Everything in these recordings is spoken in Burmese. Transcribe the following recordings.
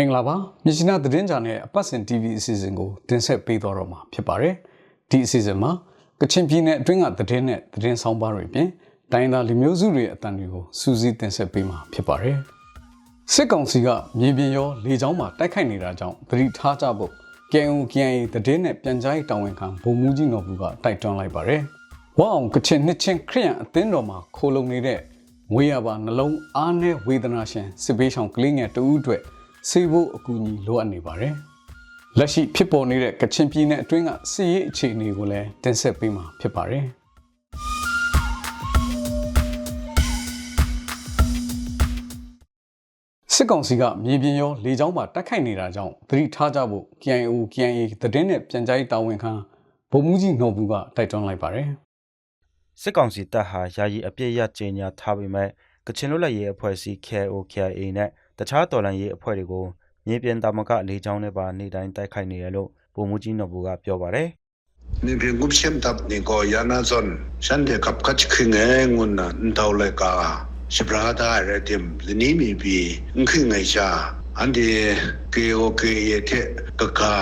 မင်္ဂလာပါမြစ်ရှင်နာသတင်းကြနဲ့အပတ်စဉ် TV အစီအစဉ်ကိုတင်ဆက်ပေးသွားတော့မှာဖြစ်ပါတယ်ဒီအစီအစဉ်မှာကချင်ပြည်နယ်အတွင်းကသတင်းနဲ့သတင်းဆောင်ပါတွေပြင်တိုင်းသားလူမျိုးစုတွေအတန်တွေကိုစူးစီးတင်ဆက်ပေးမှာဖြစ်ပါတယ်စစ်ကောင်စီကမြေပြင်ရောလေကြောင်းမှာတိုက်ခိုက်နေတာကြောင့်သတိထားကြဖို့ KNU KNA သတင်းနဲ့ပြန်ကြားရေးတာဝန်ခံဗိုလ်မှူးကြီးနော်ဘူးကတိုက်တွန်းလိုက်ပါတယ်ဝအောင်ကချင်နှစ်ချင်းခရိယန်အသင်းတော်မှာခိုးလုံနေတဲ့ငွေရပါနှလုံးအားနဲ့ဝေဒနာရှင်စစ်ပေးဆောင်ကလေးငယ်တဦးအတွက် ဆေးဖို့အကူအညီလိုအပ်နေပါတယ်။လက်ရှိဖြစ်ပေါ်နေတဲ့ကချင်ပြည်နယ်အတွင်းကစစ်ရေးအခြေအနေကိုလည်းတင်ဆက်ပေးမှာဖြစ်ပါတယ်။စစ်ကောင်စီကမြေပြင်ရောလေကြောင်းမှာတိုက်ခိုက်နေတာကြောင့်သတိထားကြဖို့ KIO KIA သတင်းနဲ့ပြန်ကြားရေးတာဝန်ခံဗိုလ်မှူးကြီးနော်ဘူးကတိုက်တွန်းလိုက်ပါတယ်။စစ်ကောင်စီတပ်ဟာယာယီအပြစ်ရကြေညာထားပေမဲ့ကချင်လွတ်လပ်ရေးအဖွဲ့အစည်း KIO KIA နဲ့ တခြားတော်လှန်ရေးအဖွဲ့တွေကိုမြေပြင်တာမကလေကြောင်းနဲ့ပါနေတိုင်းတိုက်ခိုက်နေရလို့ဗိုလ်မှူးကြီးနော်ဘူကပြောပါတယ် ni bi ngup sem tap ni ko yana zon shan de kap kach khinge ngun na ndaw le ka shibrada re dim ni mi bi ngkhing ngai sha andi ke o ke ye the ka ka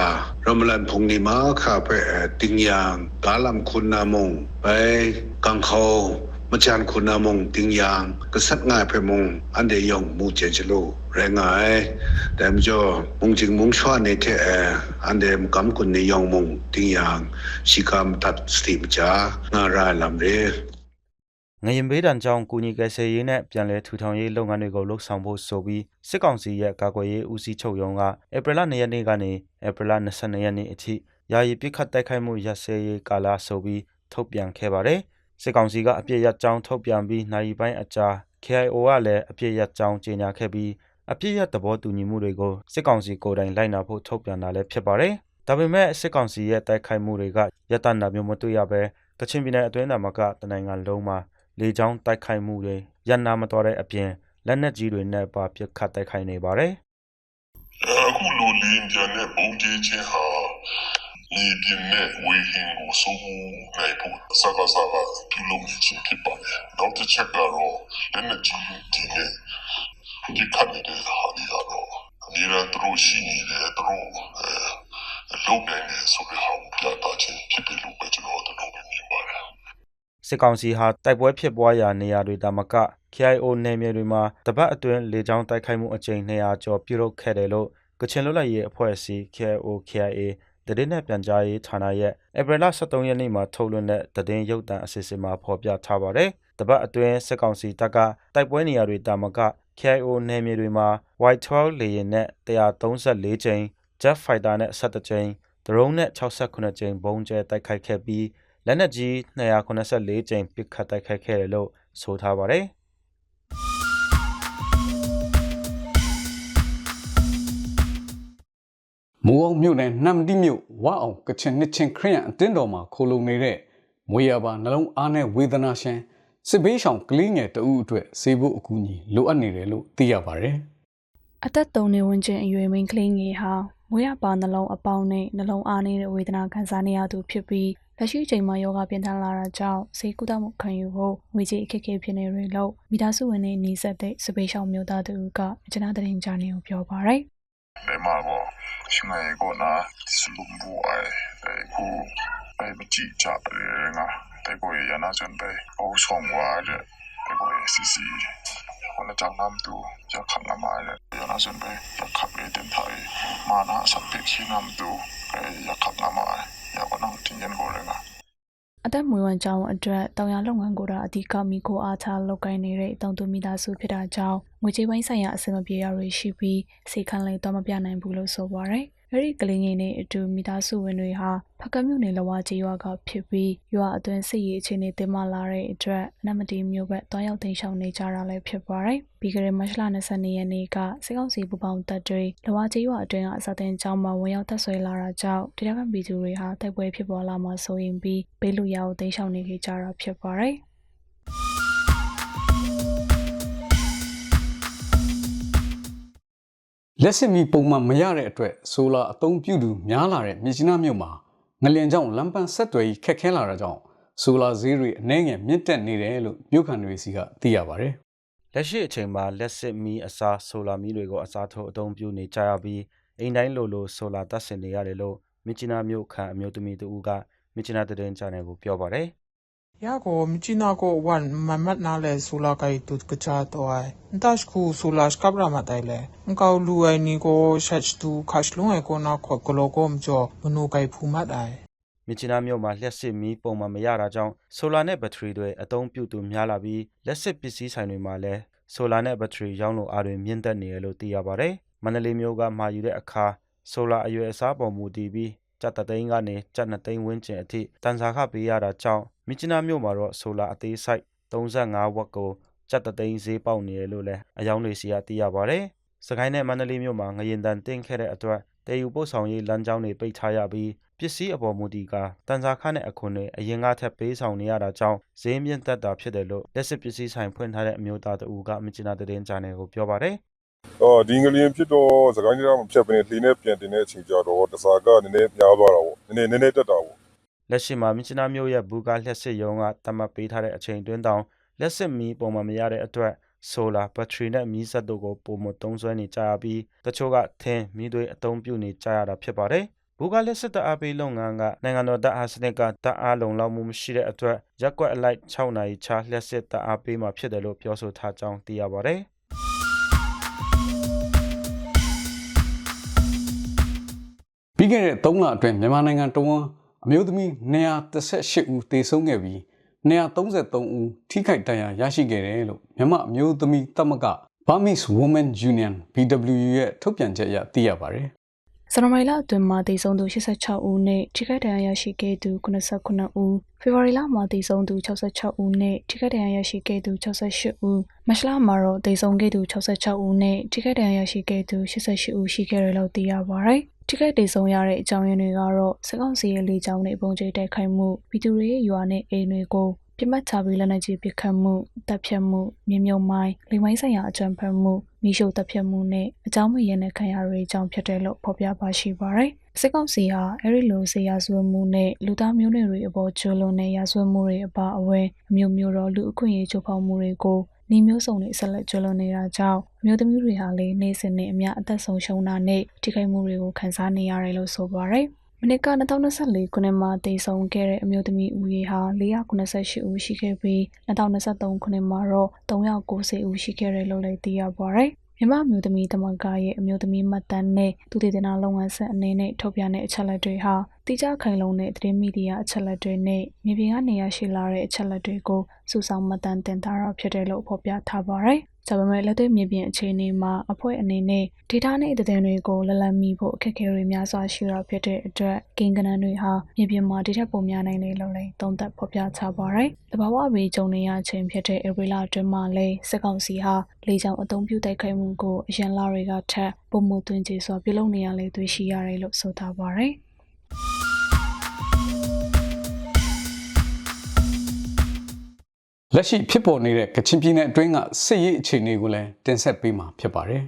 ramlan phung ni ma kha pe ting yang galam khun na mong pai kang khau မချန်ခုနာမုံတင်ယန်က စတ်ငါဖေမုံအန်ဒေယုံမူချေချလိုရငိုင်ဒမ်ဂျောမုံချင်းမုံချွာနေတဲ့အန်ဒေမကမ်ကွန်နေယုံမုံတင်ယန်ရှိကမ်တတ်စတိမချာနာရာလမ်ရေငရင်ဘေးတံကြောင့်ကုညီကယ်ဆယ်ရေးနဲ့ပြန်လည်ထူထောင်ရေးလုပ်ငန်းတွေကိုလှုပ်ဆောင်ဖို့ဆိုပြီးစစ်ကောင်စီရဲ့ကာကွယ်ရေးဦးစီးချုပ်ရုံးကဧပြီလ2ရက်နေ့ကနေဧပြီလ22ရက်နေ့အထိယာယီပစ်ခတ်တိုက်ခိုက်မှုရပ်စဲရေးကာလဆိုပြီးထုတ်ပြန်ခဲ့ပါတယ်။ စစ်ကောင်စီကအပြစ်ရကြောင်းထုတ်ပြန်ပြီးနိုင်ပိုင်းအကြာ KIO ကလည်းအပြစ်ရကြောင်းကြေညာခဲ့ပြီးအပြစ်ရသဘောတူညီမှုတွေကိုစစ်ကောင်စီကိုယ်တိုင်လိုက်နာဖို့ထုတ်ပြန်တာလည်းဖြစ်ပါတယ်။ဒါပေမဲ့စစ်ကောင်စီရဲ့တိုက်ခိုက်မှုတွေကရတနာမျိုးမတွေ့ရဘဲကချင်ပြည်နယ်အတွင်းသားမှာကတနိုင်ငံလုံးမှာလေကြောင်းတိုက်ခိုက်မှုတွေရန်နာမတော်တဲ့အပြင်လက်နက်ကြီးတွေနဲ့ပါပစ်ခတ်တိုက်ခိုက်နေပါတယ်အခုလိုလင်းပြန်တဲ့ပုံကြေးချင်းဟာ ဒီပြင်းနဲ့ဝေဟင်ကိုစိုးမှုနိုင်ဖို့စကားစကားပြုလုပ်နေခြင်းဖြစ်ပါတယ်။နောက်တစ်ချက်ကတော့လက်နက်ကြီးဒီနဲ့ဒီခတ်နေတဲ့ဟာဒီကတော့အများအားသူတို့ရှိနေတယ်သူတို့အဲလုပ်နိုင်တယ်ဆိုတဲ့ဟာကိုပြသခြင်းဖြစ်တယ်လို့ပဲကျွန်တော်တို့မြင်ပါတယ်။စစ်ကောင်စီဟာတိုက်ပွဲဖြစ်ပွားရာနေရာတွေတာမက KIO နယ်မြေတွေမှာတပတ်အတွင်းလေကြောင်းတိုက်ခိုက်မှုအကြိမ်200ကျော်ပြုလုပ်ခဲ့တယ်လို့ကချင်လွတ်လပ်ရေးအဖွဲ့အစည်း KIO KIA တည်င်းနဲ့ပြန်ကြားရေးဌာနရဲ့ဧပြီလ23ရက်နေ့မှာထုတ်လွှင့်တဲ့တည်င်းရုပ်သံအစီအစဉ်မှာဖော်ပြထားပါတယ်။တပတ်အတွင်းစစ်ကောင်စီတပ်ကတိုက်ပွဲနေရာတွေတာမက KIO နယ်မြေတွေမှာ Y12 လေယာဉ်နဲ့134ကြိမ် Jet Fighter နဲ့17ကြိမ် Drone နဲ့68ကြိမ်ဘုံကျဲတိုက်ခိုက်ခဲ့ပြီးလက်နက်ကြီး284ကြိမ်ပစ်ခတ်တိုက်ခိုက်ခဲ့တယ်လို့ဆိုထားပါတယ်။ မိုးအောင်မြို့နယ်နှမ်တိမြို့ဝအောင်ကချင်နှစ်ချင်းခရိယန်အတင်းတော်မှာခိုလုံနေတဲ့မွေရပါနှလုံးအားနဲ့ဝေဒနာရှင်စစ်ဘေးရှောင်ကလေးငယ်တဦးအတွက်ဆေးဖို့အကူအညီလိုအပ်နေတယ်လို့သိရပါတယ်အသက်၃နှစ်ဝန်းကျင်အရွယ်မိန်းကလေးငယ်ဟာမွေးရပါနှလုံးအပေါင်းနဲ့နှလုံးအားနေတဲ့ဝေဒနာခံစားနေရသူဖြစ်ပြီးလက်ရှိအချိန်မှာယောဂပြင်းထန်လာတာကြောင့်ဆေးကုသမှုခံယူဖို့ငွေကြေးအခက်အခဲဖြစ်နေရလို့မိသားစုဝင်တွေနေဆက်တဲ့စပေးရှောင်းမျိုးသားတို့ကကျွန်တော်တင်ကြနေကိုပြောပါရယ် 내마고 싱아이고 나 슬룸부 아이 대구 대비지 자르가 대구의 연하전대 오성와제 대구의 시시 오늘 장남도 약한가마에 연하전대 약합에 된타이 마나 삼백히남도 약한가마에 야고낭 팅연고래가 အသက်မွေးဝမ်းကြောင်းအတွက်တောင်ရလုပ်ငန်းကိုတော့အဓိကမိကိုအားထားလုပ်ကိုင်နေတဲ့တောင်သူမိသားစုဖြစ်တာကြောင့်ငွေကြေးပိုင်းဆိုင်ရာအဆင်မပြေရတွေရှိပြီးစိတ်ခန့်လိုက်တော့မပြနိုင်ဘူးလို့ဆိုပါရယ်။ အဲဒီကလေးငယ်နဲ့အတူမိသားစုဝင်တွေဟာဖကမြို့နယ်လဝကြီးရွာကဖြစ်ပြီးရွာအတွင်းစစ်ရေးအခြေအနေတင်မလာတဲ့အတွက်နမတီမျိုးဘက်တောင်းရောက်တင်ရှောင်နေကြတာလည်းဖြစ်ပါရယ်။ပြီးကြတဲ့မတ်လ22ရက်နေ့ကစစ်ကောင်စီပူပေါင်းတပ်တွေလဝကြီးရွာအတွင်းကအစတင်ကျောင်းမှာဝင်ရောက်တပ်ဆွဲလာတာကြောင့်ဒေသခံပြည်သူတွေဟာတိုက်ပွဲဖြစ်ပေါ်လာမှဆိုရင်ပြီးဘေးလူရာကိုတင်ရှောင်နေကြတာဖြစ်ပါရယ်။ လက်စစ်မီပုံမှန်မရတဲ့အတွက်ဆိုလာအသုံးပြုသူများလာတဲ့မြစ်ကြီးနားမြို့မှာငလျင်ကြောင့်လမ်းပန်းဆက်သွယ်ရေးခက်ခဲလာတာကြောင့်ဆိုလာဈေးတွေအနှဲငယ်မြင့်တက်နေတယ်လို့မြို့ခံတွေစီကသိရပါတယ်လက်ရှိအချိန်မှာလက်စစ်မီးအစားဆိုလာမီးတွေကိုအစားထိုးအသုံးပြုနေကြရပြီးအိမ်တိုင်းလိုလိုဆိုလာတပ်ဆင်နေရတယ်လို့မြစ်ချနာမြို့ခံအမျိုးသမီးတူကမြစ်ချနာတည်င်းချန်နယ်ကိုပြောပါတယ် Yako mchina ko wan mamat na le sula kai tut kacha to ai. Ntash ku sula skabra matai le. Nkau lu ai ni ko shach tu khash lu ai ko na kho kolo ko mjo mnu kai phu mat ai. မြစ်ချနာမြို့မှာလျှက်စစ်မီးပုံမှန်မရတာကြောင့်ဆိုလာနဲ့ဘက်ထရီတွေအသုံးပြုသူများလာပြီးလက်စစ်ပစ္စည်းဆိုင်တွေမှာလည်းဆိုလာနဲ့ဘက်ထရီရောင်းလို့အားတွေမြင့်တက်နေရလို့သိရပါတယ်။မန္တလေးမြို့ကမှာယူတဲ့အခါဆိုလာအရွယ်အစားပေါ်မူတည်ပြီးကြက်တသိန်းကနေကြက်နှစ်သိန်းဝန်းကျင်အထိတန်စာခပေးရတာကြောင့် မြစ်ချနာမြို့မှာတော့ဆိုလာအသေးစိုက်35ဝက်ကိုကြက်တသိန်းဈေးပေါက်နေရလို့လည်းအယောင်းတွေစီကသိရပါတယ်။စကိုင်းနဲ့မန္တလေးမြို့မှာငရင်တန်တင်းခဲ့တဲ့အတွက်တည်ယူပို့ဆောင်ရေးလမ်းကြောင်းတွေပိတ်ထားရပြီးပစ္စည်းအပေါ်မူတည်ကတန်စာခနဲ့အခွန်တွေအရင်ကထက်ပေးဆောင်နေရတာကြောင့်ဈေးမြင့်တက်တာဖြစ်တယ်လို့လက်စစ်ပစ္စည်းဆိုင်ဖွင့်ထားတဲ့အမျိုးသားတဦးကမြချနာတည်င်းချန်နယ်ကိုပြောပါတယ်အော်ဒီငလျင်ဖြစ်တော့စကိုင်းကြီးကမဖြတ်ဘဲနဲ့လှီနဲ့ပြန်တင်တဲ့အချိန်ကြတော့တစားကနည်းနည်းများသွားတာပေါ့နည်းနည်းနည်းနည်းတက်တာပေါ့ လက်ရှိမှာမြချနာမျိုးရဲ့ဘူကာလျှက်စစ်ရုံးကတမတ်ပေးထားတဲ့အချိန်တွင်းတောင်လက်စစ်မီးပုံမှန်မရတဲ့အတွက်ဆိုလာဘက်ထရီနဲ့မီးစက်တို့ကိုပုံမသုံးစွဲနေကြရပြီးတချို့ကထင်းမီးသွေးအသုံးပြုနေကြရတာဖြစ်ပါတယ်ဘူကာလက်စစ်တအားပေးလုပ်ငန်းကနိုင်ငံတော်တပ်အားစနစ်ကတပ်အားလုံလောက်မှုမရှိတဲ့အတွက်ရက်ကွက်အလိုက်6နိုင်ချလျှက်စစ်တပ်အားပေးမှာဖြစ်တယ်လို့ပြောဆိုထားကြောင်းသိရပါတယ်ပြီးခဲ့တဲ့3လအတွင်းမြန်မာနိုင်ငံတဝန်း အမျိုးသမီး218ဦးသေဆုံးခဲ့ပြီး233ဦးထိခိုက်ဒဏ်ရာရရှိခဲ့တယ်လို့မြန်မာအမျိုးသမီးသမဂ္ဂ Burmese Women Union BWU ရဲ့ထုတ်ပြန်ချက်အရသိရပါတယ် ဇန်နဝါရီလအတွင်းမှာတည်ဆုံသူ86ဦးနဲ့ထိခိုက်ဒဏ်ရာရရှိခဲ့သူ89ဦးဖေဖော်ဝါရီလမှာတည်ဆုံသူ66ဦးနဲ့ထိခိုက်ဒဏ်ရာရရှိခဲ့သူ68ဦးမတ်လမှာတော့တည်ဆုံခဲ့သူ66ဦးနဲ့ထိခိုက်ဒဏ်ရာရရှိခဲ့သူ88ဦးရှိခဲ့တယ်လို့သိရပါတယ်ထိခိုက်ဒေဆုံးရတဲ့အကြောင်းရင်းတွေကတော့စကောက်စီရဲ့လေကြောင်းနဲ့ပုံကျိတ်တိုက်ခိုက်မှုဗီဒီယိုရဲ့ရွာနဲ့အိမ်တွေကို ပြစ်မှတ်ချပြီးလက်နက်ကြီးပစ်ခတ်မှုတပ်ဖြတ်မှုမြေမြုံမိုင်းလိမ်မိုင်းဆိုင်ရာအကြံဖက်မှုမိရှုတပ်ဖြတ်မှုနဲ့အကြောင်းမရတဲ့ခံရတွေအကြောင်းဖြစ်တယ်လို့ဖော်ပြပါရှိပါတယ်။စစ်ကောင်စီဟာအဲ့ဒီလိုဆေးရဆွေးမှုနဲ့လူသားမျိုးနွယ်တွေအပေါ်ကျူးလွန်တဲ့ရာဇဝတ်မှုတွေအပါအဝင်အမျိုးမျိုးသောလူအခွင့်အရေးချိုးဖောက်မှုတွေကိုနေမျိုးစုံနဲ့ဆက်လက်ကျူးလွန်နေတာကြောင့်အမျိုးသမီးတွေဟာလည်းနေစဉ်နဲ့အမျှအသက်ဆုံးရှုံးတာနဲ့ထိခိုက်မှုတွေကိုခံစားနေရတယ်လို့ဆိုပါတယ်။ မနစ်က2024ခုနှစ်မှာတည်ဆုံခဲ့တဲ့အမျိုးသမီးဦးရေဟာ498ဦးရှိခဲ့ပြီး2023ခုနှစ်မှာတော့390ဦးရှိခဲ့တယ်လို့လည်းသိရပါတယ်။မြန်မာမျိုးသမီးတမန်ကရဲ့အမျိုးသမီးမှတ်တမ်းနဲ့သူတည်တင်တာလုပ်ငန်းဆက်အနေနဲ့ထုတ်ပြန်တဲ့အချက်လက်တွေဟာ တိကျခိုင်လုံတဲ့သတင်းမီဒီယာအချက်လက်တွေနဲ့မြေပြင်ကနေရရှိလာတဲ့အချက်လက်တွေကိုစုဆောင်းမှတ်တမ်းတင်ထားတာဖြစ်တယ်လို့ဖော်ပြထားပါတယ်။ဒါပေမဲ့လက်တွေ့မြေပြင်အခြေအနေမှာအဖွဲ့အနေနဲ့ data နဲ့သတင်းတွေကိုလလန်မီဖို့အခက်အခဲတွေများစွာရှိတာဖြစ်တဲ့အတွက်ဂင်ကနန်တွေဟာမြေပြင်မှာဒီထက်ပိုများနိုင်တယ်လို့လည်းသုံးသပ်ဖော်ပြထားပါတယ်။တဘာဝဘေးကြုံနေရချိန်ဖြစ်တဲ့ဧပြီလအတွင်းမှာလည်းစစ်ကောင်စီဟာလေကြောင်းအုံပြုတိုက်ခိုက်မှုကိုအရန်လာတွေကထပ်ပုံမှုသွင်းကျေစွာပြုလုပ်နေရလေတွေ့ရှိရတယ်လို့ဆိုထားပါတယ်။ လက်ရှိဖြစ်ပေါ်နေတဲ့ကချင်ပြည်နယ်အတွင်းကစစ်ရေးအခြေအနေကိုလည်းတင်ဆက်ပေးမှာဖြစ်ပါတယ်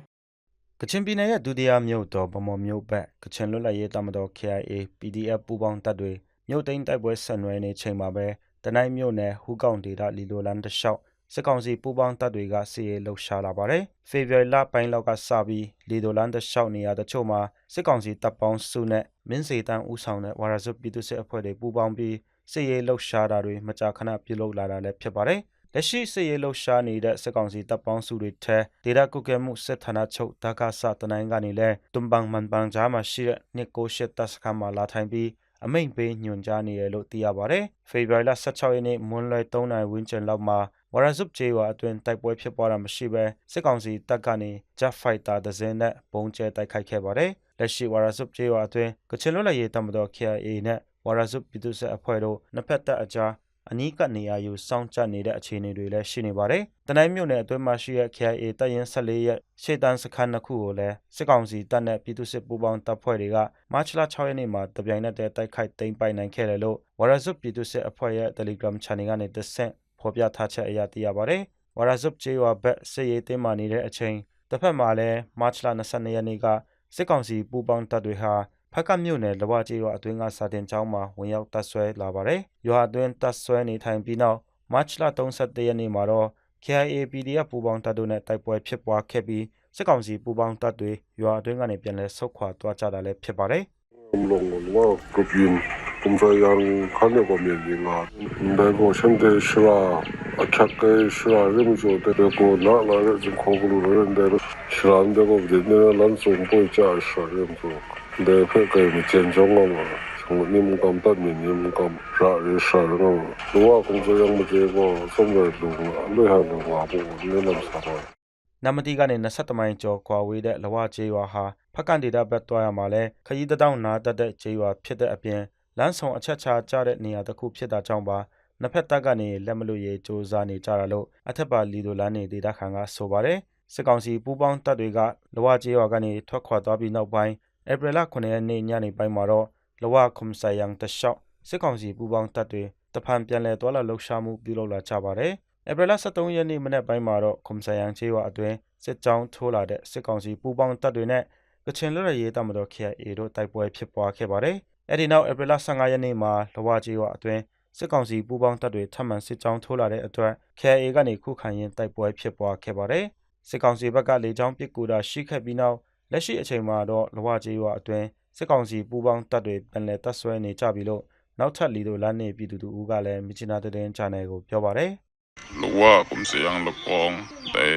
ကချင်ပြည်နယ်ရဲ့ဒုတိယမြို့တော်ဗမော်မြို့ဘက်ကချင်လွတ်လပ်ရေးတပ်မတော် KIA PDF ပူးပေါင်းတပ်တွေမြို့သိမ်းတိုက်ပွဲဆက်နွယ်နေချိန်မှာပဲတနိုင်းမြို့နယ်ဟူးကောင်ဒေသလီလိုလန်တလျှောက်စစ်ကောင်စီပူးပေါင်းတပ်တွေကစစ်ရေးလှုပ်ရှားလာပါတယ်။ဖေဖော်ဝါရီလပိုင်းလောက်ကစပြီးလီဒိုလန်တလျှောက်နေရာတချို့မှာစစ်ကောင်စီတပ်ပေါင်းစုနဲ့မင်းစီတန်းဦးဆောင်တဲ့ဝါရဇွတ်ပြည်သူစစ်အဖွဲ့တွေပူးပေါင်းပြီး စစ်ရေးလှုပ်ရှားတာတွေမကြာခဏပြုလုပ်လာတာလည်းဖြစ်ပါတယ်။လက်ရှိစစ်ရေးလှုပ်ရှားနေတဲ့စစ်ကောင်စီတပ်ပေါင်းစုတွေထဲဒေတာကုကဲမှုစစ်ဌာနချုပ်ဒါကာဆာတနိုင်းကနေလဲတွမ်ဘန်မန်ပန်ဂျာမှာရှိတဲ့နှစ်ကိုရှစ်တပ်စခန်းမှာလာထိုင်ပြီးအမိန့်ပေးညွှန်ကြားနေတယ်လို့သိရပါတယ်။ဖေဖော်ဝါရီလ16ရက်နေ့မွန်းလွဲ3နာရီဝန်းကျင်လောက်မှာဝရဇုပ်ကျေးရွာအတွင်းတိုက်ပွဲဖြစ်ပွားတာမရှိဘဲစစ်ကောင်စီတပ်ကနေ Jet Fighter တစ်စင်းနဲ့ပုံကျဲတိုက်ခိုက်ခဲ့ပါတယ်။လက်ရှိဝရဇုပ်ကျေးရွာအတွင်းကချင်လွတ်လပ်ရေးတပ်မတော် KIA နဲ့ ဝရဇုပ်ပြည်သူ့စစ်အဖွဲ့တို့နှစ်ဖက်တပ်အကြားအနီးကနေရာယူစောင့်ကြနေတဲ့အခြေအနေတွေလည်းရှိနေပါတယ်။တနိုင်းမြို့နယ်အတွင်းမှာရှိတဲ့ KIA တပ်ရင်း14ရဲ့ရှေ့တန်းစခန်းတစ်ခုကိုလည်းစစ်ကောင်စီတပ်နဲ့ပြည်သူ့စစ်ပူးပေါင်းတပ်ဖွဲ့တွေကမတ်လ6ရက်နေ့မှာတပြိုင်နက်တည်းတိုက်ခိုက်သိမ်းပိုက်နိုင်ခဲ့တယ်လို့ဝရဇုပ်ပြည်သူ့စစ်အဖွဲ့ရဲ့ Telegram Channel ကနေတဆင့်ဖော်ပြထားချက်အရသိရပါတယ်။ဝရဇုပ်ကျေးရွာဘက်စစ်ရေးတင်းမာနေတဲ့အချိန်တစ်ဖက်မှာလည်းမတ်လ22ရက်နေ့ကစစ်ကောင်စီပူးပေါင်းတပ်တွေဟာ ဖက်ကမြို့နယ်လဝကျေးရွာအတွင်းကစာတင်ကျောင်းမှာဝင်ရောက်တပ်ဆွဲလာပါတယ်။ရွာအတွင်းတပ်ဆွဲနေထိုင်ပြီးနောက်မတ်လ31ရက်နေ့မှာတော့ KIA PDF ပူးပေါင်းတပ်တို့နဲ့တိုက်ပွဲဖြစ်ပွားခဲ့ပြီးစစ်ကောင်စီပူးပေါင်းတပ်တွေရွာအတွင်းကနေပြန်လည်ဆုတ်ခွာသွားကြတာလည်းဖြစ်ပါတယ် long wa kopin tum sa yang khan ko mi ni nga da ko shen de shwa a chak ke shwa rim jo de ko na la re jin ko bu ru de shwa de ko de ne lan song po cha shwa rim jo de phe ke mi chen jong ma 从 да фэкэ ми чэн жонголо сонго ним кам тат ми ним кам ша ри ша ро дуа ком зо yang mo je go som le lu le ha lu wa bo ne lam sa ro နမတီကနေ27မိုင်ကျော်ကွာဝေးတဲ့လဝချေးရွာဟာဖက်ကန်ဒေတာဘက်သွားရမှာလဲခရီးတောင်းနာတတ်တဲ့ချေးရွာဖြစ်တဲ့အပြင်လမ်းဆောင်အချက်ချာကျတဲ့နေရာတစ်ခုဖြစ်တာကြောင့်ပါနှစ်ဖက်တပ်ကနေလက်မလို့ရေးစ조사နေကြတာလို့အထက်ပါလီဒိုလန်နေဒေတာခန်ကဆိုပါတယ်စစ်ကောင်စီပူးပေါင်းတပ်တွေကလဝချေးရွာကနေထွက်ခွာသွားပြီးနောက်ပိုင်း ဧပြီလ9ရက်နေ့ညနေပိုင်းမှာတော့လဝခုမ်ဆိုင်ယန်တလျှောက်စစ်ကောင်စီပူးပေါင်းတပ်တွေတဖန်ပြန်လည်သွားလာလှုပ်ရှားမှုပြုလုပ်လာကြပါတယ်ဧပြီလ23ရက်နေ့မနေ့ပိုင်းမှာတော့ခုမ်ဆိုင်ယန်ကျေးရွာအတွင်းစစ်ကြောင်းထိုးလာတဲ့စစ်ကောင်စီပူးပေါင်းတပ်တွေနဲ့ကချင်လွတ်လပ်ရေးတပ်မတော် KIA တို့တိုက်ပွဲဖြစ်ပွားခဲ့ပါတယ်။အဲဒီနောက်ဧပြီလ15ရက်နေ့မှာလဝကျေးရွာအတွင်းစစ်ကောင်စီပူးပေါင်းတပ်တွေထပ်မံစစ်ကြောင်းထိုးလာတဲ့အတွက် KIA ကနေခုခံရင်တိုက်ပွဲဖြစ်ပွားခဲ့ပါတယ်။စစ်ကောင်စီဘက်ကလေကြောင်းပစ်ကူတာရှိခဲ့ပြီးနောက် လက်ရှိအချိန်မှာတော့လဝကျေးရွာအတွင်းစစ်ကောင်စီပူးပေါင်းတပ်တွေပြန်လည်တပ်ဆွဲနေကြပြီလို့နောက်ထပ်လီတို့လမ်းနေပြည်သူတို့ကလည်းမြချနာတဲ့တင်ချန်နယ်ကိုပြောပါတယ်။ luwa kum se yang lokong dai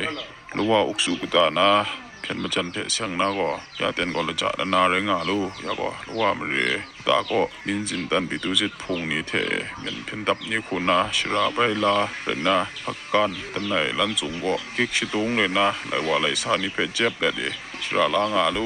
luwa uksu kuta na phen ma chan phe siang na go ya ten go la cha na na re nga lu ya go luwa ma re ta ko min jin tan bi tu jit phung ni the men phen dap ni khu na shira bai la re na hakkan tan nai lan chung go kik shi tung le na lai wa lai sa ni phe jep le de shira la nga lu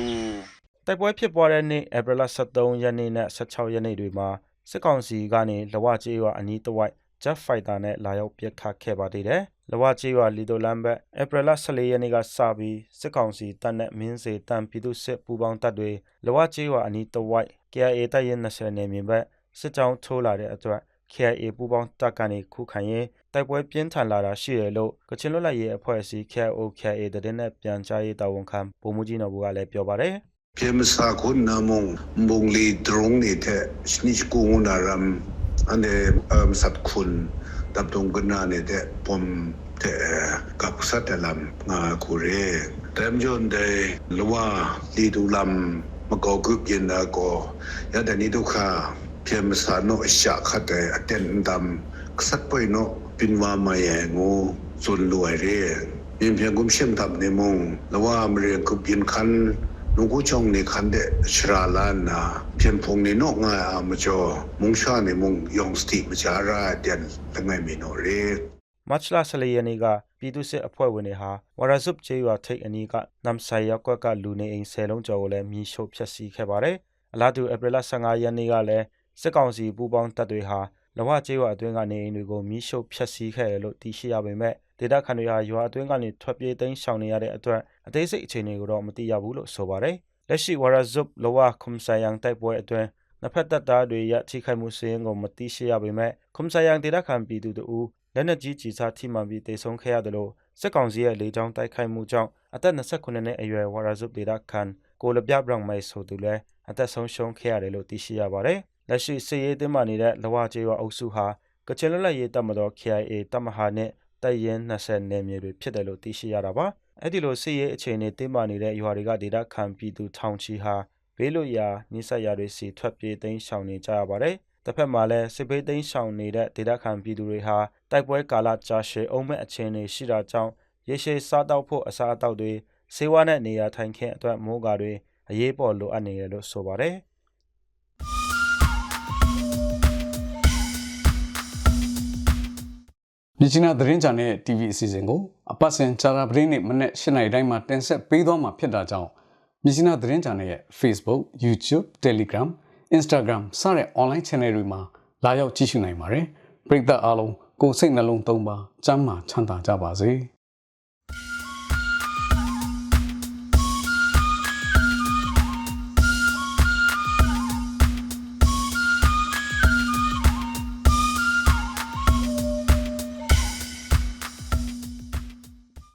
တိုက်ပွဲဖြစ်ပွားတဲ့နေ့ဧပြီလ23ရက်နေ့နဲ့16ရက်နေ့တွေမှာစစ်ကောင်စီကနေလဝကျေးရွာအနီးတစ်ဝိုက် Jet Fighter နဲ့လာရောက်ပစ်ခတ်ခဲ့ပါသေးတယ်။လဝကျေးရွာလီဒိုလန်ဘက်ဧပြီလ14ရက်နေ့ကစပြီးစစ်ကောင်စီတပ်နဲ့မင်းစေတန်ပြည်သူစစ်ပူးပေါင်းတပ်တွေလဝကျေးရွာအနီးတစ်ဝိုက် KIA တပ်ရင်း20နယ်မြေဘက်စစ်ကြောင်းထိုးလာတဲ့အတွက် KIA ပူးပေါင်းတပ်ကနေ ခုခံရင်တိုက်ပွဲပြင်းထန်လာတာရှိတယ်လို့ ကချင်လွတ်လပ်ရေးအဖွဲ့အစည်း KIO KIA တည်တဲ့ ပြန်ကြားရေးတာဝန်ခံ ဗိုလ်မှူးကြီးနော်ဘူကလည်း ပြောပါတယ်။เพียมสาคุณนามงมงลีตรงนี่แท้ชนิชกูงนารามอันเดเอ่อสัตคุณตับตรงกันนานี่แท้ปมแท้กับสัตลำงาคูเรแต่มยนเดลว่าลีดูลำมะกอกุกยินนะก็ยาแต่นี้ทุกข้าเพียมสาโนอิชะขัดแต่อเตนดำสัตปอยโนปินว่ามาแยงูส่วนรวยเรียเพียงเพียงกุมเชื่อมทับในมงแล้วว่ามาเรียนกุบยินคัน นูกูจงนี่คันเดชราลานนาเพียนพงนี่นอกง่ายอามาจอมุงชาในมุงยองสติมจาราเดียนละไงมีโนเร မတ်လ14ရက်နေ့ကပြည်သူ့စစ်အဖွဲ့ဝင်တွေဟာဝရဇုပ်ကျေးရွာထိပ်အနီးကနမ်ဆိုင်ရပ်ကွက်ကလူနေအိမ်10လုံးကျော်ကိုလည်းမြီးရှို့ဖျက်ဆီးခဲ့ပါတယ်။အလားတူဧပြီလ15ရက်နေ့ကလည်း စစ်ကောင်စီပူးပေါင်းတပ်တွေဟာလဝကျေးရွာအတွင်းကနေအိမ်တွေကိုမြီးရှို့ဖျက်ဆီးခဲ့တယ်လို့သိရှိရပေမဲ့ဒေတာခန်တွေဟာရွာအတွင်းကနေထွက်ပြေးသိမ်းရှောင်နေရတဲ့အတွက်အသေးစိတ်အခြေအနေကိုတော့မသိရဘူးလို့ဆိုပါတယ်။လက်ရှိဝရဇုပ်လဝခုမ်ဆိုင်ယန်တိုက်ပွဲအတွင်းနှစ်ဖက်တပ်သားတွေရထိခိုက်မှုစည်းရင်းကိုမသိရှိရပေမဲ့ခုမ်ဆိုင်ယန်ဒေတာခန်ပြည်သူတို့လက်နက်ကြီးကြီးစားထိမှန်ပြီးတေဆုံးခဲ့ရတယ်လို့စစ်ကောင်စီရဲ့လေကြောင်းတိုက်ခိုက်မှုကြောင့်အသက်29နှစ်အရွယ်ဝရဇုပ်ဒေတာခန်ကိုလပြဘရောင်မိုင်ဆိုသူလည်းအသက်ဆုံးရှုံးခဲ့ရတယ်လို့သိရှိရပါတယ်။ လက်ရှိစစ်ရေးတင်းမာနေတဲ့လဝကျေးရွာအုပ်စုဟာကချင်လွတ်လပ်ရေးတပ်မတော် KIA တပ်မဟာနဲ့တပ်ရင်း20နယ်မြေတွေဖြစ်တယ်လို့သိရှိရတာပါ။အဲ့ဒီလိုစစ်ရေးအခြေအနေတင်းမာနေတဲ့ရွာတွေကဒေတာခန်ပြည်သူထောင်ချီဟာဘေးလွတ်ရာနိစ္စရာတွေစီထွက်ပြေးသိမ်းရှောင်နေကြရပါတယ်။တစ်ဖက်မှာလည်းစစ်ဘေးသိမ်းရှောင်နေတဲ့ဒေတာခန်ပြည်သူတွေဟာတိုက်ပွဲကာလကြာရှည်အုံမဲ့အခြေအနေရှိတာကြောင့်ရေရှည်စားတောက်ဖို့အစားအသောက်တွေဆေးဝါးနဲ့နေရာထိုင်ခင်းအတွက်မိုးကာတွေအရေးပေါ်လိုအပ်နေတယ်လို့ဆိုပါတယ်။ မြစ်ချနာသတင်းချန်တဲ့ TV အစီအစဉ်ကိုအပတ်စဉ်ချာတာပရင်းနဲ့မနေ့၈နိုင်တိုင်းမှာတင်ဆက်ပေးသွားမှာဖြစ်တာကြောင့်မြစ်ချနာသတင်းချန်ရဲ့ Facebook, YouTube, Telegram, Instagram စတဲ့ online channel တွေမှာလာရောက်ကြည့်ရှုနိုင်ပါတယ်။ပရိသတ်အားလုံးကိုယ်စိတ်နှလုံးသုံးပါစမ်းမချမ်းသာကြပါစေ။